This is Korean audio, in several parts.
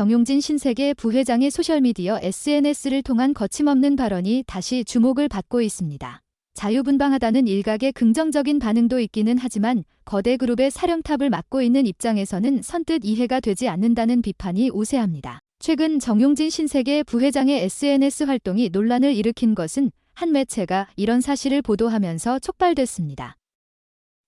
정용진 신세계 부회장의 소셜미디어 SNS를 통한 거침없는 발언이 다시 주목을 받고 있습니다. 자유분방하다는 일각의 긍정적인 반응도 있기는 하지만 거대 그룹의 사령탑을 맡고 있는 입장에서는 선뜻 이해가 되지 않는다는 비판이 우세합니다. 최근 정용진 신세계 부회장의 SNS 활동이 논란을 일으킨 것은 한 매체가 이런 사실을 보도하면서 촉발됐습니다.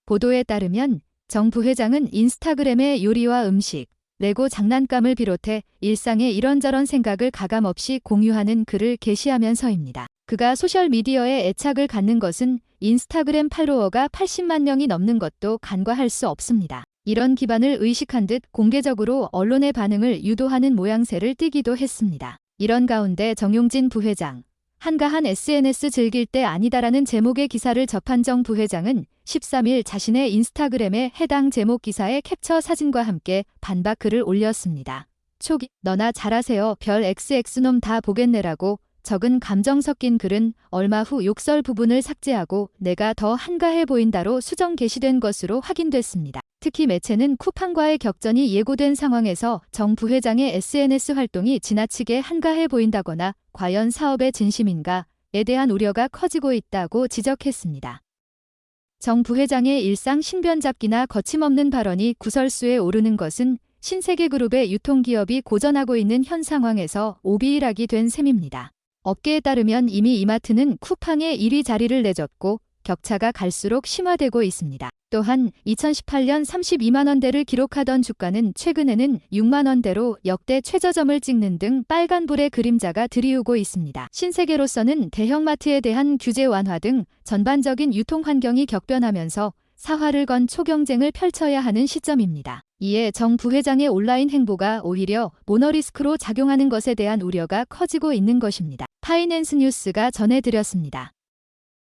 보도에 따르면 정 부회장은 인스타그램에 요리와 음식, 레고 장난감을 비롯해 일상의 이런저런 생각을 가감없이 공유하는 글을 게시하면서입니다. 그가 소셜미디어에 애착을 갖는 것은 인스타그램 팔로워가 80만 명이 넘는 것도 간과할 수 없습니다. 이런 기반을 의식한 듯 공개적으로 언론의 반응을 유도하는 모양새를 띠기도 했습니다. 이런 가운데 정용진 부회장, 한가한 SNS 즐길 때 아니다라는 제목의 기사를 접한 정 부회장은 13일 자신의 인스타그램에 해당 제목 기사의 캡처 사진과 함께 반박 글을 올렸습니다. 초기 너나 잘하세요 별 XX놈 다 보겠네라고 적은 감정 섞인 글은 얼마 후 욕설 부분을 삭제하고 내가 더 한가해 보인다로 수정 게시된 것으로 확인됐습니다. 특히 매체는 쿠팡과의 격전이 예고된 상황에서 정 부회장의 SNS 활동이 지나치게 한가해 보인다거나 과연 사업의 진심인가에 대한 우려가 커지고 있다고 지적했습니다. 정 부회장의 일상 신변잡기나 거침없는 발언이 구설수에 오르는 것은 신세계그룹의 유통기업이 고전하고 있는 현 상황에서 오비일학이 된 셈입니다. 업계에 따르면 이미 이마트는 쿠팡에 1위 자리를 내줬고 격차가 갈수록 심화되고 있습니다. 또한 2018년 32만 원대를 기록하던 주가는 최근에는 6만 원대로 역대 최저점을 찍는 등 빨간불의 그림자가 드리우고 있습니다. 신세계로서는 대형마트에 대한 규제 완화 등 전반적인 유통 환경이 격변하면서 사활을 건 초경쟁을 펼쳐야 하는 시점입니다. 이에 정 부회장의 온라인 행보가 오히려 모너리스크로 작용하는 것에 대한 우려가 커지고 있는 것입니다. 파이낸스 뉴스가 전해드렸습니다.